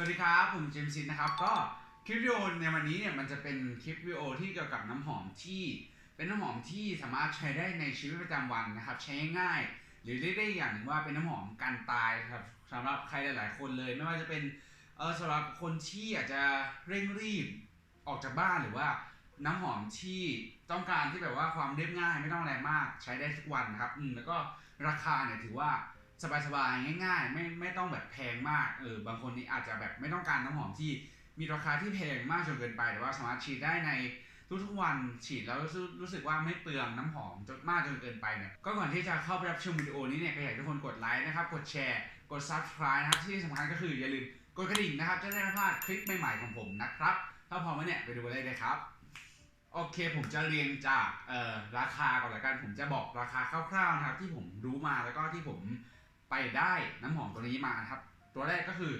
วัสดีครับ ผมเจมส์ซินนะครับ ก็คลิปวิดีโอในวันนี้เนี่ยมันจะเป็นคลิปวิดีโอที่เกี่ยวกับน้ำหอมที่ เป็นน้ำหอมที่สามารถใช้ได้ในชีวิตประจำวันนะครับ ใช้ง่าย หรือเรียกได้อย่างหนึ่งว่าเป็นน้ำหอมกันตายครับสำหรับใครหลาย ๆ คนเลย ไม่ว่าจะเป็นเออสำหรับคนที่อาจจะเร่งรีบออกจากบ้านหรือว่าน้ำหอมที่ต้องการที่แบบว่าความเรียบง่ายไม่ต้องอะไรมาก ใช้ได้ทุกวันนะครับอืมแล้วก็ราคาเนี่ยถือว่า สบายๆง่าย ๆ ไม่ไม่ต้องแบบแพงมากเออบางคนนี่อาจจะแบบไม่ต้องการน้ำหอมที่มีราคาที่แพงมากจนเกินไป แต่ว่าสามารถฉีดได้ในทุกๆวันฉีดแล้วรู้สึกรู้สึกว่าไม่เปลืองน้ำหอมจนมากจนเกินไปเนี่ยก็ก่อนที่จะเข้าไปรับชมวิดีโอนี้เนี่ยก็อยากให้ทุกคนกดไลค์นะครับ กดแชร์ กด subscribe นะครับที่สำคัญก็คืออย่าลืมกดกระดิ่งนะครับ จะได้ไม่พลาดคลิปใหม่ๆของผมนะครับ ถ้าพร้อมแล้วเนี่ยไปดูกันเลยเลยครับ โอเคผมจะเรียงจากเอ่อราคาก่อนละกันผมจะบอกราคาคร่าวๆนะครับที่ผมรู้มาแล้วก็ที่ผม ไปได้น้ำหอมตัวนี้มานะครับ ตัวแรกก็คือ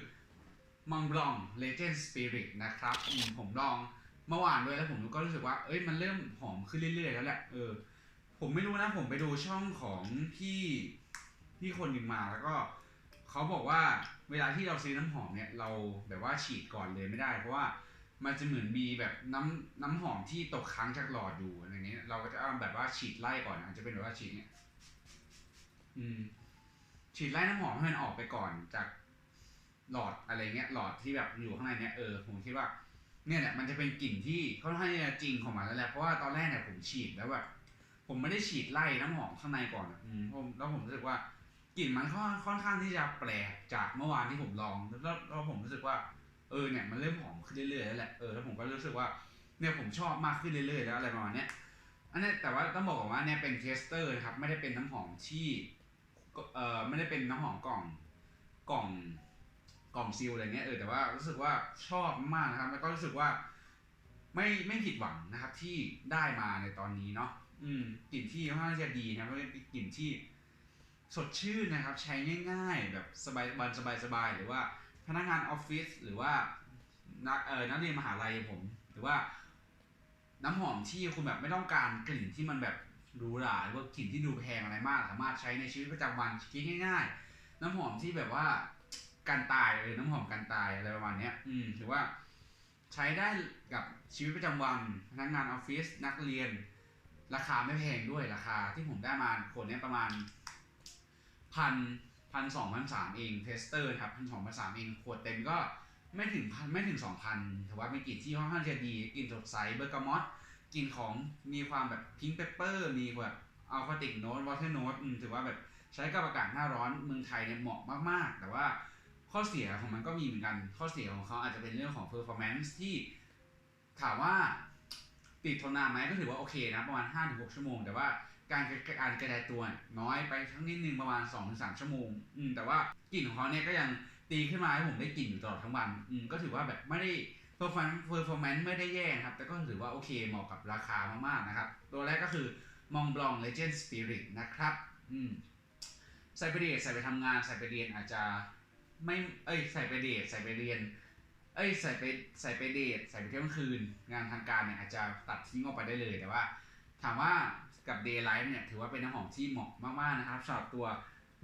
มังบลอง Legend Spirit นะครับผมลองเมื่อวานด้วยแล้วผมก็รู้สึกว่า เอ้ยมันเริ่มหอมขึ้นเรื่อยๆแล้วแหละเออผมไม่รู้นะผมไปดูช่องของพี่พี่คนหนึ่งมาแล้วก็เขาบอกว่าเวลาที่เราซื้อน้ำหอมเนี่ยเราแบบว่าฉีดก่อนเลยไม่ได้ เพราะว่ามันจะเหมือนมีแบบน้ำน้ำหอมที่ตกค้างจากหลอดอยู่อะไรเงี้ยเราก็จะเอาแบบว่าฉีดไล่ก่อนนะจะเป็นแบบว่าฉีดเนี่ยอืม ฉีดไล่น้ำหอมให้มันออกไปก่อนจากหลอดอะไรเงี้ย หลอดที่แบบอยู่ข้างในเนี้ยเออผมคิดว่า เนี่ยแหละมันจะเป็นกลิ่นที่ค่อนข้างจะจริงของมันแล้วแหละเพราะว่าตอนแรกเนี่ยผมฉีดแล้วแบบผมไม่ได้ฉีดไล่น้ำหอมข้างในก่อนอืมผมแล้วผมรู้สึกว่ากลิ่นมันค่อนค่อนข้างที่จะแปลกจากเมื่อวานที่ผมลองแล้วแล้วผมรู้สึกว่า เออเนี่ยมันเริ่มหอมขึ้นเรื่อยๆแล้วแหละเออแล้วผมก็รู้สึกว่าเนี่ยผมชอบมากขึ้นเรื่อยๆแล้วอะไรประมาณเนี้ยอันนี้แต่ว่าต้องบอกก่อนว่าเนี่ยเป็นเทสเตอร์นะครับไม่ได้เป็นน้ำหอมที่ เออไม่ได้เป็นน้ำหอมกล่องกล่องกล่องซีลอะไรเงี้ยเออแต่ว่ารู้สึกว่าชอบมากนะครับ แล้วก็รู้สึกว่า ไม่ไม่ผิดหวังนะครับที่ได้มาในตอนนี้เนาะอืมกลิ่นที่ค่อนข้างจะดีนะครับเป็นกลิ่นที่สดชื่นนะครับ ใช้ง่าย ๆ แบบสบายบันสบายๆหรือว่าพนักงานออฟฟิศหรือว่านักเออนักเรียนมหาลัยผม หรือว่า น้ำหอมที่คุณแบบไม่ต้องการกลิ่นที่มันแบบ หรูหราหรือว่ากลิ่นที่ดูแพงอะไรมาก สามารถใช้ในชีวิตประจำวันคิดง่ายๆ น้ำหอมที่แบบว่ากันตายเออน้ำหอมกันตายอะไรประมาณเนี้ยอืมถือว่า ใช้ได้กับชีวิตประจำวันพนักงานออฟฟิศนักเรียน ราคาไม่แพงด้วยราคาที่ผมได้มาขวดเนี้ยประมาณพันพันสองพันสามเองเทสเตอร์ครับพันสองพันสามเองขวดเต็มก็ไม่ถึงพันไม่ถึงสองพันถือว่าเป็นกลิ่นที่ค่อนข้างจะดีกลิ่นสดใสเบอร์กามอต กลิ่นของมีความแบบพิงเปปเปอร์ มีแบบอัลฟาติกโนตวอเทอร์โนตถือว่าแบบใช้กับอากาศหน้าร้อนเมืองไทยเนี่ยเหมาะมาก ๆ แต่ว่าข้อเสียของมันก็มีเหมือนกัน ข้อเสียของเขาอาจจะเป็นเรื่องของ performance ที่ถามว่าติดทนนานไหมก็ถือว่าโอเคนะประมาณ 5-6 ชั่วโมง แต่ว่าการการกระจายตัวน้อยไปทั้งนิดนึงประมาณ 2-3 ชั่วโมง อืมแต่ว่ากลิ่นของเขาเนี่ยก็ยังตีขึ้นมาให้ผมได้กลิ่นอยู่ตลอดทั้งวัน อืมก็ถือว่าแบบไม่ได้ performance ไม่ได้แย่นะครับ แต่ก็ถือว่าโอเคเหมาะกับราคามากๆนะครับ ตัวแรกก็คือมองบลอง Legend Spirit นะครับอืมใส่ไปเดทใส่ไปทำงานใส่ไปเรียนอาจจะไม่เอ้ยใส่ไปเดทใส่ไปเรียน เอ้ยใส่ไปใส่ไปเดทใส่ไปเที่ยวกลางคืน งานทางการเนี่ยอาจจะตัดทิ้งออกไปได้เลยแต่ว่า ถามว่ากับ Daylight เนี่ยถือว่าเป็นน้ำหอมที่เหมาะมากๆนะครับสำหรับตัว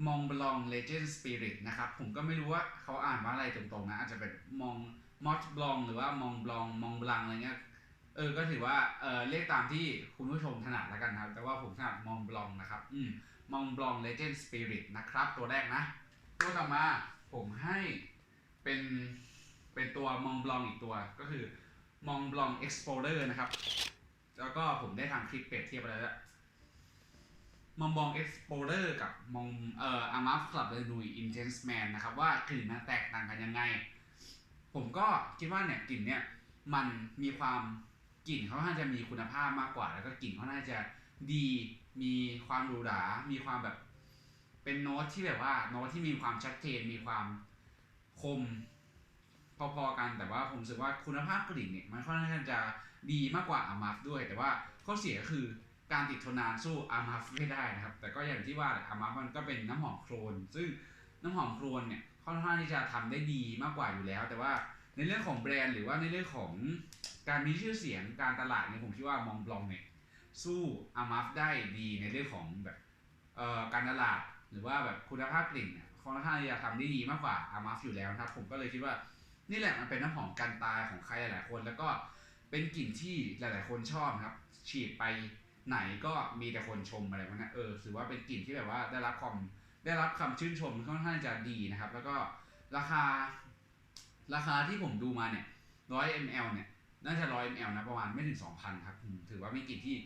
มองบลอง Legend Spirit นะครับ ผมก็ไม่รู้ว่าเขาอ่านว่าอะไรตรงๆนะอาจจะเป็นมอง มอสบลองหรือว่ามองบลองมองบลังอะไรเงี้ยเออก็ถือว่าเออเรียกตามที่คุณผู้ชมถนัดแล้วกันครับ แต่ว่าผมถนัดมองบลองนะครับ อืมมองบลอง Legend Spirit นะครับ ตัวแรกนะ ตัวต่อมาผมให้เป็นเป็นตัวมองบลองอีกตัวก็คือมองบลอง Explorer นะครับ แล้วก็ผมได้ทำคลิปเปรียบเทียบไปแล้วมองบลอง Explorer กับมองเอ่ออามาฟคลับเลยดู Intense Man นะครับ ว่ากลิ่นมันแตกต่างกันยังไง ผมก็คิดว่าเนี่ยกลิ่นเนี่ยมันมีความกลิ่นเขาน่าจะมีคุณภาพมากกว่า แล้วก็กลิ่นเขาน่าจะดีมีความหรูหรา มีความแบบ เป็นโน้ตที่แบบว่าโน้ตที่มีความชัดเจนมีความคมพอๆกันแต่ว่าผมรู้สึกว่าคุณภาพกลิ่นเนี่ยมันค่อนข้างจะดีมากกว่าอามาฟด้วย แต่ว่าข้อเสียคือการติดทนนานสู้อามาฟไม่ได้นะครับ แต่ก็อย่างที่ว่าอามาฟมันก็เป็นน้ำหอมโครน ซึ่งน้ำหอมโครนเนี่ย ค่อนข้างที่จะทำได้ดีมากกว่าอยู่แล้ว แต่ว่าในเรื่องของแบรนด์หรือว่าในเรื่องของการมีชื่อเสียงการตลาดเนี่ยผมคิดว่ามองบลองเนี่ยสู้อามาฟได้ดีในเรื่องของแบบเอ่อการตลาดหรือว่าแบบคุณภาพกลิ่นเนี่ยค่อนข้างที่จะทำได้ดีมากกว่าอามาฟอยู่แล้วนะครับ ผมก็เลยคิดว่านี่แหละมันเป็นน้ำหอมกันตายของใครหลายๆคน แล้วก็เป็นกลิ่นที่หลาย ๆ คนชอบนะครับ ฉีดไปไหนก็มีแต่คนชมอะไรพวกนั้นเออถือว่าเป็นกลิ่นที่แบบว่าได้รับความ ได้รับคำชื่นชมค่อนข้างจะดีนะครับ แล้วก็ราคาราคาที่ผมดูมาเนี่ยร้อย ml เนี่ยน่าจะร้อย ml นะประมาณไม่ถึง 2,000 ครับถือว่าเป็นกลิ่นที่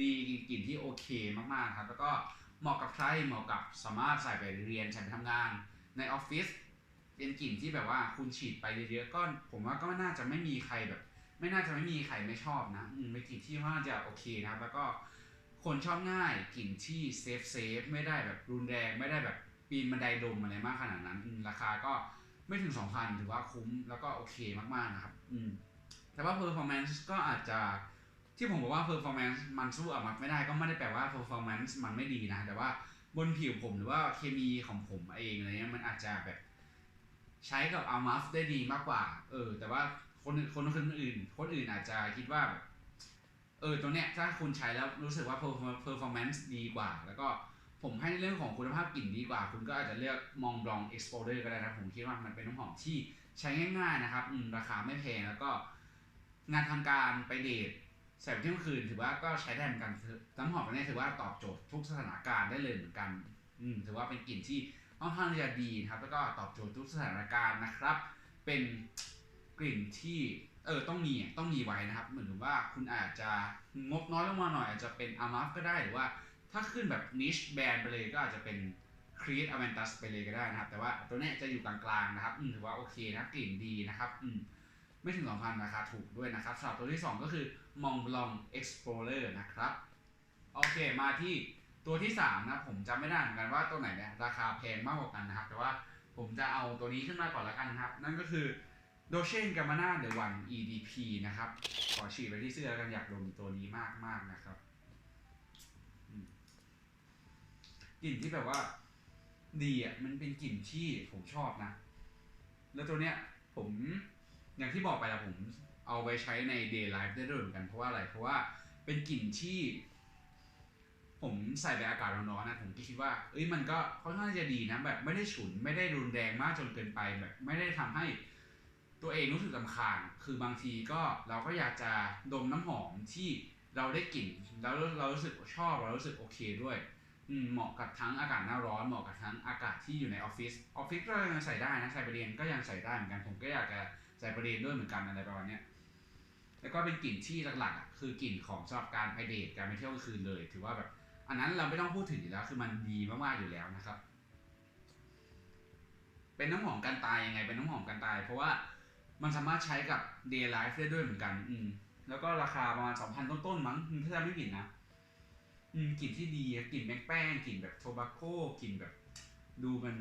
ดีกลิ่นที่โอเคมากๆครับ แล้วก็เหมาะกับใครเหมาะกับสามารถใส่ไปเรียนใส่ไปทำงานในออฟฟิศเป็นกลิ่นที่แบบว่าคุณฉีดไปเยอะๆก็ผมว่าก็น่าจะไม่มีใครแบบ ไม่น่าจะไม่มีใครไม่ชอบนะอืมเป็นกลิ่นที่ว่าจะโอเคนะครับ แล้วก็ คนชอบง่ายกลิ่นที่เซฟเซฟไม่ได้แบบรุนแรงไม่ได้แบบปีนบันไดดมอะไรมากขนาดนั้น ราคาก็ไม่ถึง 2,000 ถือว่าคุ้มแล้วก็โอเคมากๆนะครับ อืม แต่ว่า performance ก็อาจจะที่ผมบอกว่า performance มันสู้อามัดไม่ได้ก็ไม่ได้แปลว่า performance มันไม่ดีนะ แต่ว่าบนผิวผมหรือว่าเคมีของผมเองอะไรเงี้ยมันอาจจะแบบ ใช้กับอามัฟได้ดีมากกว่า เออ แต่ว่าคนอื่นคนคนอื่น คนอื่นอาจจะคิดว่าแบบ เออตัวเนี้ยถ้าคุณใช้แล้วรู้สึกว่า perform- performance ดีกว่า แล้วก็ผมให้ในเรื่องของคุณภาพกลิ่นดีกว่า คุณก็อาจจะเลือกมองบลอง explorer ก็ได้นะผมคิดว่ามันเป็นน้ำหอมที่ใช้ง่ายๆนะครับอืมราคาไม่แพงแล้วก็ งานทางการไปเดทใส่ไปเที่ยงคืนถือว่าก็ใช้ได้เหมือนกันน้ำหอมตัวนี้ถือว่าตอบโจทย์ทุกสถานการณ์ได้เลยเหมือนกันอืมถือว่าเป็นกลิ่นที่ค่อนข้างจะดีนะครับ แล้วก็ตอบโจทย์ทุกสถานการณ์นะครับ เป็นกลิ่นที่ เออต้องมีต้องมีไว้นะครับ เหมือนว่าคุณอาจจะงบน้อยลงมาหน่อยอาจจะเป็นอามาฟก็ได้หรือว่าถ้าขึ้นแบบนิชแบรนด์ไปเลยก็อาจจะเป็นครี t อเวนตัสไปเลยก็ได้นะครับ แต่ว่าตัวนี้จะอยู่กลางๆนะครับอืมถือว่าโอเคนะกลิ่นดีนะครับอืมไม่ถึง 2,000 ราคาถูกด้วยนะครับสำหรับตัวที่ 2 ก็คือ Mont Blanc Explorer นะครับ โอเคมาที่ตัวที่ 3 นะผมจำไม่ได้เหมือนกันว่าตัวไหนเนี่ยราคาแพงมากกว่ากันนะครับ แต่ว่าผมจะเอาตัวนี้ขึ้นมาก่อนละกันครับ นั่นก็คือ Dolce Gabbana The One EDP นะครับ ขอฉีดไปที่เสื้อกันอยากดมตัวนี้มากมากๆนะครับกลิ่นที่แบบว่า ดีอะมันเป็นกลิ่นที่ผมชอบนะ แล้วตัวเนี้ย ผมอย่างที่บอกไปแล้วผมเอาไปใช้ใน day life ได้ด้วยเหมือนกันเพราะว่าอะไร เพราะว่าเป็นกลิ่นที่ ผมใส่ไปอากาศร้อนๆนะ ผมก็คิดว่า เอ้ยมันก็ค่อนข้างจะดีนะแบบ ไม่ได้ฉุนไม่ได้รุนแรงมากจนเกินไปแบบ ไม่ได้ทำให้ ตัวเองรู้สึกลำคาญ คือบางทีก็เราก็อยากจะดมน้ำหอมที่เราได้กลิ่นแล้วเรารู้สึกชอบเรารู้สึกโอเคด้วยเหมาะกับทั้งอากาศหน้าร้อนเหมาะกับทั้งอากาศที่อยู่ในออฟฟิศออฟฟิศก็ยังใส่ได้นะใส่ไปเรียนก็ยังใส่ได้เหมือนกันผมก็อยากจะใส่ประเด็นด้วยเหมือนกันอะไรประมาณนี้แล้วก็เป็นกลิ่นที่หลักๆคือกลิ่นของสำหรับการไปเดทการไปเที่ยวกลางคืนเลย ถือว่าแบบอันนั้นเราไม่ต้องพูดถึงอยู่แล้วคือมันดีมากๆอยู่แล้วนะครับ เป็นน้ำหอมกันตายยังไงเป็นน้ำหอมกันตาย เพราะว่า มันสามารถใช้กับ day life ได้ด้วยเหมือนกัน อืม แล้วก็ราคาประมาณสองพันต้นๆมั้งถ้าจำไม่ผิดนะ อืมกลิ่นที่ดีอะกลิ่นแป้งแป้งกลิ่นแบบโทบาโก้กลิ่นแบบ ดูมัน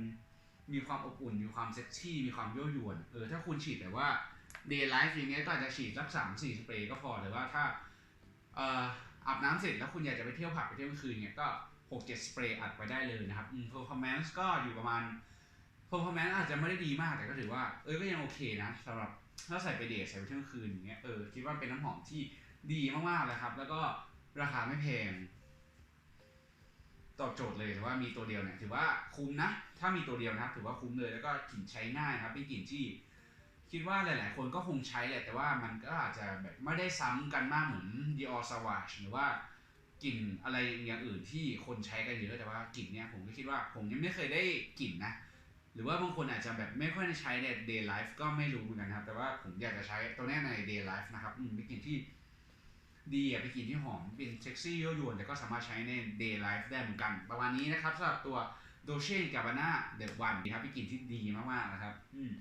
มีความอบอุ่น มีความเซ็กซี่ มีความยั่วยวน เออ ถ้าคุณฉีดแต่ว่า day life อย่างเงี้ยก็อาจจะฉีดสักสามสี่สเปรย์ก็พอหรือว่าถ้า เอ่ออาบน้ำเสร็จแล้วคุณอยากจะไปเที่ยวผับไปเที่ยวกลางคืนเนี่ยก็หกเจ็ดสเปรย์อัดไปได้เลยนะครับอืม performance ก็อยู่ประมาณ performance อาจจะไม่ได้ดีมากแต่ก็ถือว่า เออก็ยังโอเคนะสำหรับถ้าใส่ไปเดทใส่ไปเที่ยวกลางคืนอย่างเงี้ยเออคิดว่าเป็นน้ำหอมที่ดีมากๆเลยครับ แล้วก็ราคาไม่แพงตอบโจทย์เลยว่ามีตัวเดียวเนี่ยถือว่าคุ้มนะ ถ้ามีตัวเดียวนะครับ ถือว่าคุ้มเลยแล้วก็กลิ่นใช้ง่ายครับเป็นกลิ่นที่ คิดว่าหลาย ๆ คนก็คงใช้แหละแต่ว่ามันก็อาจจะแบบไม่ได้ซ้ำกันมากเหมือน Dior Sauvage หรือว่ากลิ่นอะไรอย่างอื่นที่คนใช้กันเยอะแต่ว่ากลิ่นเนี้ยผมก็คิดว่าผมยังไม่เคยได้กลิ่นนะ หรือว่าบางคนอาจจะแบบไม่ค่อยได้ใช้ใน day life ก็ไม่รู้เหมือนกันครับ แต่ว่าผมอยากจะใช้ตัวนี้ใน day life นะครับอืมเป็นกลิ่นที่ดีอะเป็นกลิ่นที่หอมเป็นเซ็กซี่ยั่วยวนแต่ก็สามารถใช้ใน day life ได้เหมือนกัน ประมาณนี้นะครับสำหรับตัว Dolce Gabbana The One นนะครับเป็นกลิ่นที่ดีมากๆนะครับอืม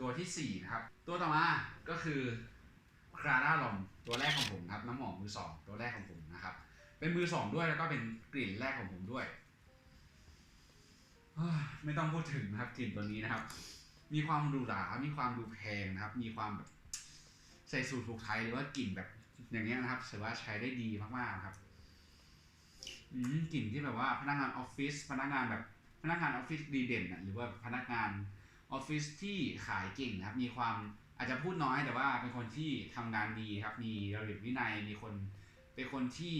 ตัวที่สี่นะครับตัวต่อมาก็คือ Clara Lom ตัวแรกของผมครับน้ำหอมมือสองตัวแรกของผมนะครับเป็นมือสองด้วยแล้วก็เป็นกลิ่นแรกของผมด้วย ไม่ต้องพูดถึงนะครับกลิ่นตัวนี้นะครับ มีความหรูหรา มีความดูแพงนะครับ มีความแบบใส่สูตรถูกไทยหรือว่ากลิ่นแบบอย่างเงี้ยนะครับถือว่าใช้ได้ดีมากๆครับกลิ่นที่แบบว่าพนักงานออฟฟิศพนักงานแบบพนักงานออฟฟิศดีเด่นอะหรือว่าพนักงานออฟฟิศที่ขายเก่งนะครับ มีความอาจจะพูดน้อยแต่ว่าเป็นคนที่ทำงานดีครับ มีระเบียบวินัยมีคนเป็นคนที่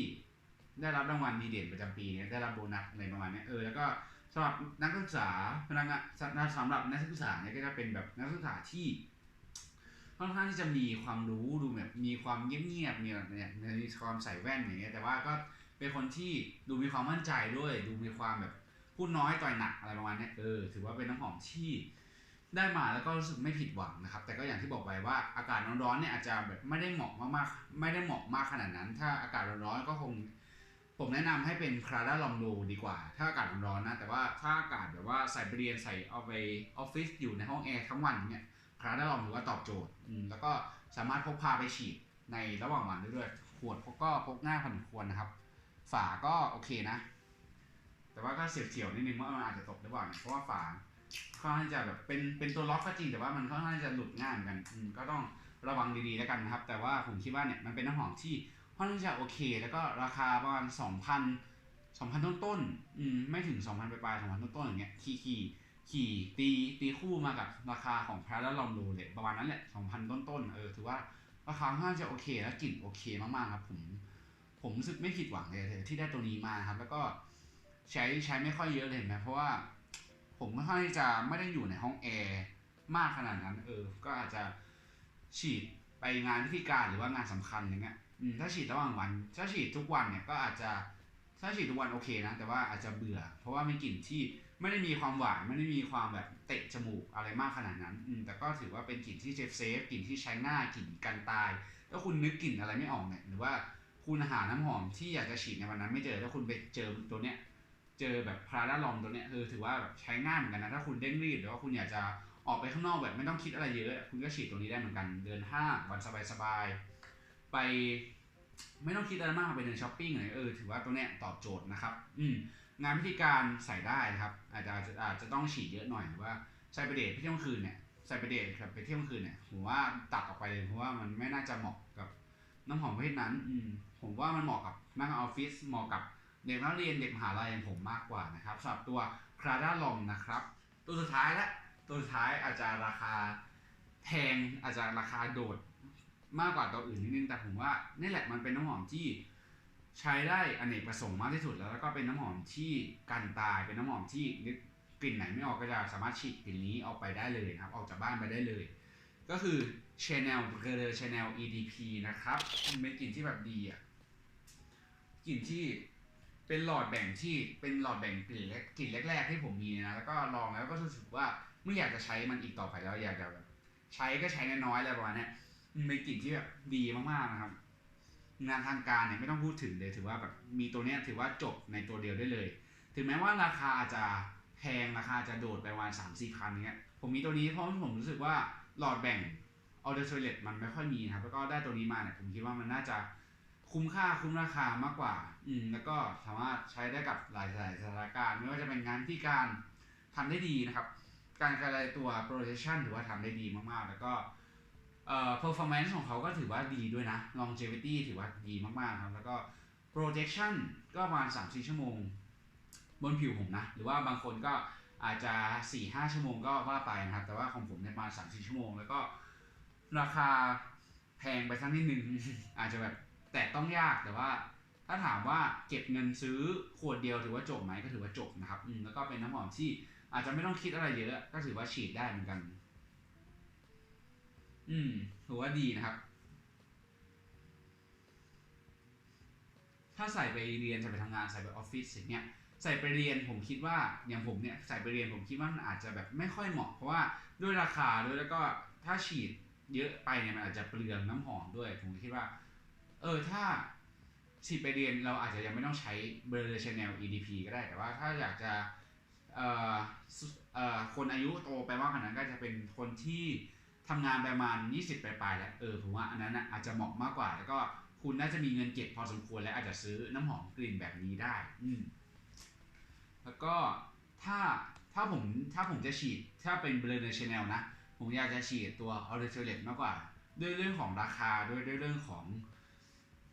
ได้รับรางวัลดีเด่นประจำปีเนี่ยได้รับโบนัสอะไรประมาณนี้เออแล้วก็ สำหรับนักศึกษาพนักงานสำหรับนักศึกษาเนี่ยก็จะเป็นแบบนักศึกษาที่ค่อนข้างที่จะมีความรู้ดูแบบมีความเงียบๆมีแบบเนี่ยมีความใส่แว่นอย่างเงี้ยแต่ว่าก็เป็นคนที่ดูมีความมั่นใจด้วย ดูมีความแบบพูดน้อยต่อยหนักอะไรประมาณนี้เออถือว่าเป็นน้ำหอมที่ได้มาแล้วก็รู้สึกไม่ผิดหวังนะครับ แต่ก็อย่างที่บอกไปว่าอากาศร้อนๆเนี่ยอาจจะแบบไม่ได้เหมาะมากๆไม่ได้เหมาะมากขนาดนั้น ถ้าอากาศร้อนๆก็คง ผมแนะนำให้เป็นคราด้าลองดูดีกว่า ถ้าอากาศร้อนๆนะ แต่ว่าถ้าอากาศแบบว่าใส่ไปเรียนใส่เอาไปออฟฟิศอยู่ในห้องแอร์ทั้งวันเนี่ยคราด้าลองถือว่าตอบโจทย์อืแล้วก็สามารถพกพาไปฉีดในระหว่างวันได้ด้วยขวดพกก็พกง่ายพอสมควรนะครับ ฝาก็โอเคนะ แต่ว่าก็เสียวๆนิดนึงว่ามันอาจจะตกหรือเปล่าเนี่ยเพราะว่าฝาค่อนข้างจะแบบเป็นเป็นตัวล็อกก็จริงแต่ว่ามันค่อนข้างจะหลุดง่ายเหมือนกันก็ต้องระวังดีๆแล้วกันนะครับ แต่ว่าผมคิดว่าเนี่ยมันเป็นน้ำหอมที่ ค่อนข้างจะโอเค แล้วก็ราคาประมาณสองพันสองพันต้นต้นๆอืมไม่ถึงสองพันปลายๆสองพันต้นต้นๆอย่างเงี้ยขี่ขี่ขี่ตีตีคู่มากับราคาของแพรแล้วลองดูเลยประมาณนั้นแหละสองพันต้นต้นๆเออถือว่าราคาค่อนข้างจะโอเค แล้วกลิ่นโอเคมากๆครับ ผมผมรู้สึกไม่ผิดหวังเลย ที่ได้ตัวนี้มาครับ แล้วก็ใช้ใช้ไม่ค่อยเยอะเลยเห็นไหมเพราะว่าผมค่อนข้างจะไม่ได้อยู่ในห้องแอร์มากขนาดนั้น เออ ก็อาจจะฉีดไปงานพิธีการหรือว่างานสำคัญอย่างเงี้ย ถ้าฉีดระหว่างวัน ถ้าฉีดทุกวันเนี่ยก็อาจจะถ้าฉีดทุกวันโอเคนะ แต่ว่าอาจจะเบื่อ เพราะว่าเป็นกลิ่นที่ไม่ได้มีความหวานไม่ได้มีความแบบเตะจมูกอะไรมากขนาดนั้นอืมแต่ก็ถือว่าเป็นกลิ่นที่เซฟเซฟกลิ่นที่ใช้ง่ายกลิ่นกันตาย ถ้าคุณนึกกลิ่นอะไรไม่ออกเนี่ยหรือว่าคุณหาน้ำหอมที่อยากจะฉีดในวันนั้นไม่เจอถ้าคุณไปเจอตัวเนี้ยเจอแบบพาราลอมตัวเนี้ยเออถือว่าแบบใช้ง่ายเหมือนกันนะถ้าคุณเร่งรีบหรือว่าคุณอยากจะออกไปข้างนอกแบบไม่ต้องคิดอะไรเยอะ คุณก็ฉีดตัวนี้ได้เหมือนกัน เดินห้างวันสบายๆ ไปไม่ต้องคิดอะไรมากไปเดินช้อปปิ้งเลยเออถือว่าตัวเนี้ยตอบโจทย์นะครับ อืมงานพิธีการใส่ได้นะครับ อาจจะอาจจะต้องฉีดเยอะหน่อยหรือว่าใส่ไปเดทไปเที่ยวกลางคืนเนี่ยใส่ไปเดทครับไปเที่ยวกลางคืนเนี่ยผมว่าตัดออกไปเลยเพราะว่ามันไม่น่าจะเหมาะกับน้ำหอมประเภทนั้น อืมผมว่ามันเหมาะกับนักงานออฟฟิศเหมาะกับเด็กนักเรียนเด็กมหาลัยอย่างผมมากกว่านะครับสำหรับตัวคราด้าลอมนะครับ ตัวสุดท้ายและตัวสุดท้ายอาจจะราคาแพงอาจจะราคาโดด มากกว่าตัวอื่นนิดนึงแต่ผมว่านี่แหละมันเป็นน้ำหอมที่ใช้ได้อเนกประสงค์มากที่สุดแล้วแล้วก็เป็นน้ำหอมที่กันตายเป็นน้ำหอมที่นึกกลิ่นไหนไม่ออกก็จะสามารถฉีดกลิ่นนี้ออกไปได้เลยครับ ออกจากบ้านไปได้เลย ก็คือ Chanel b r e Chanel EDP นะครับเป็นกลิ่นที่แบบดีอะกลิ่นที่เป็นหลอดแบ่งที่เป็นหลอดแบ่งกลิ่นแรกลิ่นแรก ๆ ที่ผมมีนะแล้วก็ลองแล้วก็รู้สึกว่าไม่อยากจะใช้มันอีกต่อไปแล้วอยากจะแบบใช้ก็ใช้น้อยๆอะไรประมาณนี้ เป็นกลิ่นที่แบบดีมากๆนะครับ งานทางการเนี่ยไม่ต้องพูดถึงเลยถือว่าแบบมีตัวเนี้ยถือว่าจบในตัวเดียวได้เลย ถึงแม้ว่าราคาจะแพงราคาจะโดดไปประมาณสามสี่พันเงี้ยผมมีตัวนี้เพราะผมรู้สึกว่าหลอดแบ่งออเดอร์โซเลตมันไม่ค่อยมีครับแล้วก็ได้ตัวนี้มาเนี่ยผมคิดว่ามันน่าจะคุ้มค่าคุ้มราคามากกว่า อืมแล้วก็สามารถใช้ได้กับหลายหลายสถานการณ์ไม่ว่าจะเป็นงานที่การทำได้ดีนะครับ การกระจายตัว projection ถือว่าทำได้ดีมากๆ แล้วก็ เอ่อ performance ของเขาก็ถือว่าดีด้วยนะ longevity ถือว่าดีมากๆครับ แล้วก็ projection ก็ประมาณ 3-4 ชั่วโมง บนผิวผมนะ หรือว่าบางคนก็อาจจะ 4-5 ชั่วโมงก็ว่าไปนะครับ แต่ว่าของผมเนี่ยประมาณ 3-4 ชั่วโมง แล้วก็ราคาแพงไปสักนิดนึง อาจจะแบบแต่ต้องยากแต่ว่าถ้าถามว่าเก็บเงินซื้อขวดเดียวถือว่าจบไหมก็ถือว่าจบนะครับแล้วก็เป็นน้ำหอมที่อาจจะไม่ต้องคิดอะไรเยอะก็ถือว่าฉีดได้เหมือนกัน อืมถือว่าดีนะครับ ถ้าใส่ไปเรียนใส่ไปทำงานใส่ไปออฟฟิศอย่างเงี้ยใส่ไปเรียนผมคิดว่าอย่างผมเนี่ยใส่ไปเรียนผมคิดว่ามันอาจจะแบบไม่ค่อยเหมาะ เพราะว่าด้วยราคาด้วยแล้วก็ถ้าฉีดเยอะไปเนี่ยมันอาจจะเปลืองน้ำหอมด้วย ผมคิดว่า เออถ้าฉีดไปเรียนเราอาจจะยังไม่ต้องใช้เบอร์ชแนล EDP ก็ได้แต่ว่าถ้าอยากจะเอ่อเอ่อคนอายุโตไปมากขนาดนั้นก็จะเป็นคนที่ ทำงานประมาณ 20ปลายๆแล้วเออผมว่าอันนั้นน่ะอาจจะเหมาะมากกว่า แล้วก็คุณน่าจะมีเงินเก็บพอสมควรและอาจจะซื้อน้ำหอมกลิ่นแบบนี้ได้ อืมแล้วก็ถ้าถ้าผมถ้าผมจะฉีดถ้าเป็นเบรนด์ชาแนลนะ ผมอยากจะฉีดตัวออริจิน l มากกว่า ด้วยเรื่องของราคาด้วยด้วยเรื่องของ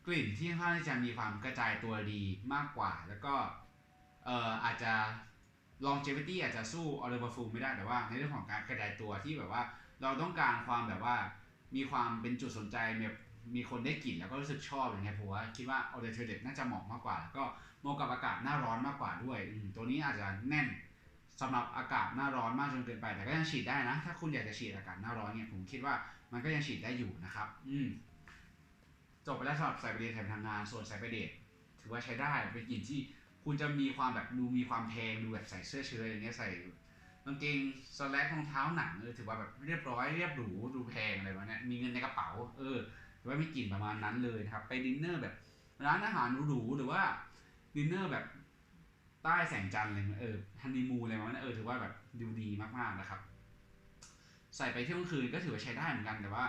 กลิ่นที่ค่อนข้างจะมีความกระจายตัวดีมากกว่า แล้วก็เอ่ออาจจะ longevity อาจจะสู้ออริจิน l ไม่ได้แต่ว่า ในเรื่องของการกระจายตัวที่แบบว่า เราต้องการความแบบว่ามีความเป็นจุดสนใจแบบมีคนได้กลิ่นแล้วก็รู้สึกชอบอย่างเงี้ยผมว่าคิดว่าออเดอร์เทเดน่าจะเหมาะมากกว่า แล้วก็เหมาะกับอากาศหน้าร้อนมากกว่าด้วย ตัวนี้อาจจะแน่นสำหรับอากาศหน้าร้อนมากจนเกินไป แต่ก็ยังฉีดได้นะ ถ้าคุณอยากจะฉีดอากาศหน้าร้อนเนี่ยผมคิดว่ามันก็ยังฉีดได้อยู่นะครับ อืมจบไปแล้วสำหรับสายประเดชแถมทางงานส่วนสายประเดชถือว่าใช้ได้เป็นกลิ่นที่คุณจะมีความแบบดูมีความแพงดูแบบใส่เสื้อเชิ้ตอย่างเงี้ยใส่ กางเกงสแลกรองเท้าหนังเออถือว่าแบบเรียบร้อยเรียบหรูดูแพงอะไรวะเนี่ยมีเงินในกระเป๋า เออถือว่ามีกลิ่นประมาณนั้นเลยนะครับ ไปดินเนอร์แบบร้านอาหารหรูหรือว่าดินเนอร์แบบใต้แสงจันทร์อะไรเงี้ยเออฮันนีมูนอะไรประมาณนั้นเออถือว่าแบบดูดีมากๆนะครับ ใส่ไปเที่ยวกลางคืนก็ถือว่าใช้ได้เหมือนกันแต่ว่า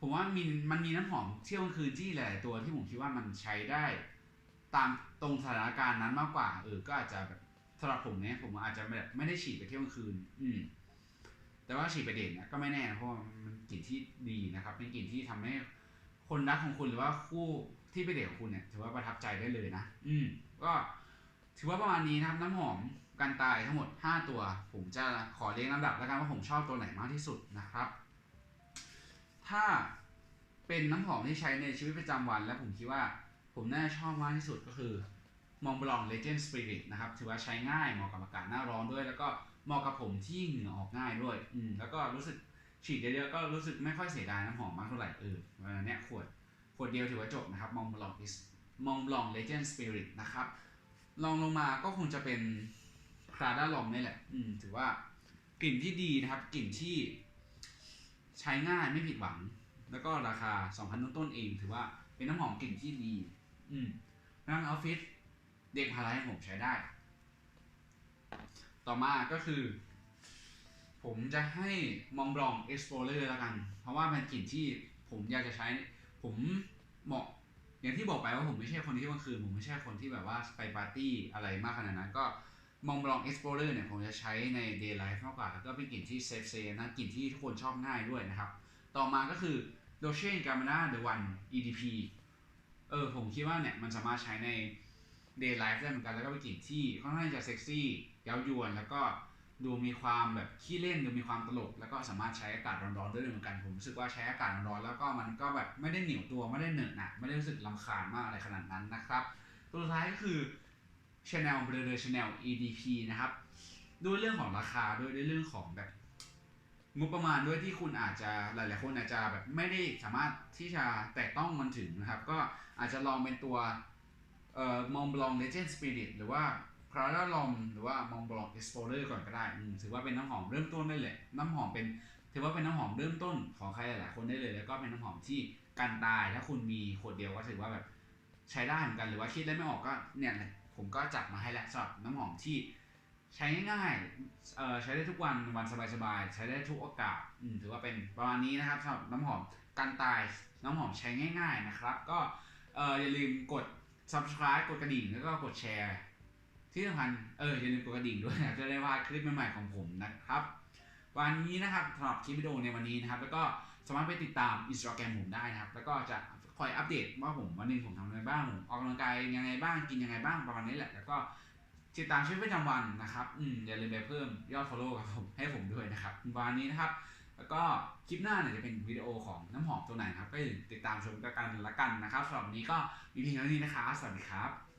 ผมว่ามีมันมีน้ำหอมเที่ยวกลางคืนที่หลาย ๆ ตัวที่ผมคิดว่ามันใช้ได้ ตามตรงสถานการณ์นั้นมากกว่า เออก็อาจจะแบบ สำหรับผมเนี่ยผมอาจจะแบบไม่ได้ฉีดไปเที่ยวกลางคืน อืม แต่ว่าฉีดไปเด่นเนี่ยก็ไม่แน่นะเพราะมันกลิ่นที่ดีนะครับเป็นกลิ่นที่ทำให้คนรักของคุณหรือว่าคู่ที่ไปเดทของคุณเนี่ย ถือว่าประทับใจได้เลยนะอืม ก็ถือว่าประมาณนี้นะครับ น้ำหอมกันตายทั้งหมด 5 ตัว ผมจะขอเรียงลำดับแล้วกันว่าผมชอบตัวไหนมากที่สุดนะครับ ถ้าเป็นน้ำหอมที่ใช้ในชีวิตประจำวัน และผมคิดว่าผมน่าชอบมากที่สุดก็คือ มองบลอง Legend Spirit นะครับ ถือว่าใช้ง่ายเหมาะกับอากาศหน้าร้อนด้วย แล้วก็เหมาะกับผมที่เหงื่อออกง่ายด้วย อืมแล้วก็รู้สึกฉีดเยอะๆก็รู้สึกไม่ค่อยเสียดายน้ำหอมมากเท่าไหร่เออวันนี้ขวดขวดเดียวถือว่าจบนะครับมองบลองมองบลอง Legend Spirit นะครับลองลงมาก็คงจะเป็นคราด้าลอมนี่แหละ อืม ถือว่ากลิ่นที่ดีนะครับ กลิ่นที่ใช้ง่ายไม่ผิดหวัง แล้วก็ราคา 2,000ต้นๆเอง ถือว่าเป็นน้ำหอมกลิ่นที่ดี อืมนั่งออฟฟิศ เด็กพาราให้ผมใช้ได้ ต่อมาก็คือ ผมจะให้มองบลอง Explorer แล้วกัน เพราะว่าเป็นกลิ่นที่ผมอยากจะใช้ ผมเหมาะอย่างที่บอกไปว่าผมไม่ใช่คนที่กลางคืน ผมไม่ใช่คนที่แบบว่าไปปาร์ตี้อะไรมากขนาดนั้น ก็มองบลอง Explorer เนี่ยผมจะใช้ใน Day Life มากกว่า แล้วก็เป็นกลิ่นที่เซฟเซนะกลิ่นที่ทุกคนชอบง่ายด้วยนะครับ ต่อมาก็คือ Dolce Gabbana The One EDP เออผมคิดว่าเนี่ยมันสามารถใช้ใน Day Life ได้เหมือนกันแล้วก็เป็นกลิ่นที่ค่อนข้างจะเซ็กซี่เย้ายวน แล้วก็ดูมีความแบบขี้เล่นดูมีความตลก แล้วก็สามารถใช้อากาศร้อนๆได้เหมือนกันผมรู้สึกว่าใช้อากาศร้อนๆแล้วก็มันก็แบบไม่ได้เหนียวตัวไม่ได้เหนอะหนะไม่ได้รู้สึกลำคาญมากอะไรขนาดนั้นนะครับ ตัวสุดท้ายก็คือ Chanel b r e d e Chanel EDP นะครับ ด้วยเรื่องของราคาด้วยด้วยเรื่องของแบบงบประมาณด้วยที่คุณอาจจะหลาย ๆ คนอาจจะแบบไม่ได้สามารถที่จะแตะต้องมันถึงนะครับ ก็อาจจะลองเป็นตัว เอ่อมองบลอง Legend Spirit หรือว่า c r a d a l o m หรือว่ามองบลอง Explorer ก่อนก็ได้ถือว่าเป็นน้ำหอมเริ่มต้นได้เลยน้ำหอมเป็นถือว่าเป็นน้ำหอมเริ่มต้นของใครหลายๆคนได้เลย แล้วก็เป็นน้ำหอมที่กันตายถ้าคุณมีขวดเดียวก็ถือว่าแบบใช้ได้เหมือนกันหรือว่าคิดได้ไม่ออกก็เนี่ยผมก็จัดมาให้แล้วสำหรับน้ำหอมที่ใช้ง่ายๆเอ่อใช้ได้ทุกวันวันสบายๆ ใช้ได้ทุกโอกาสถือว่าเป็นประมาณนี้นะครับสำหรับน้ำหอมกันตายน้ำหอมใช้ง่าย ๆนะครับ ก็เอออย่าลืมกด subscribe กดกระดิ่งแล้วก็กดแชร์ ที่สำคัญเอออย่าลืมกดกระดิ่งด้วยนะจะได้ว่าคลิปใหม่ๆของผมนะครับ วันนี้นะครับสำหรับคลิปวิดีโอในวันนี้นะครับ แล้วก็สามารถไปติดตามอินสตาแกรมผมได้นะครับ แล้วก็จะคอยอัปเดตว่าผมวันนึงผมทำอะไรบ้างผมออกกำลังกายยังไงบ้างกินยังไงบ้างประมาณนี้แหละแล้วก็ติดตามชีวิตประจำวันนะครับ อืมอย่าลืมไปเพิ่มยอด follow กับผมให้ผมด้วยนะครับ วันนี้นะครับ แล้วก็คลิปหน้าเนี่ยจะเป็นวิดีโอของน้ำหอมตัวไหนครับ ก็อย่าลืมติดตามชมกันละกันนะครับสำหรับวันนี้ก็มีเพียงเท่านี้นะครับสวัสดีครับ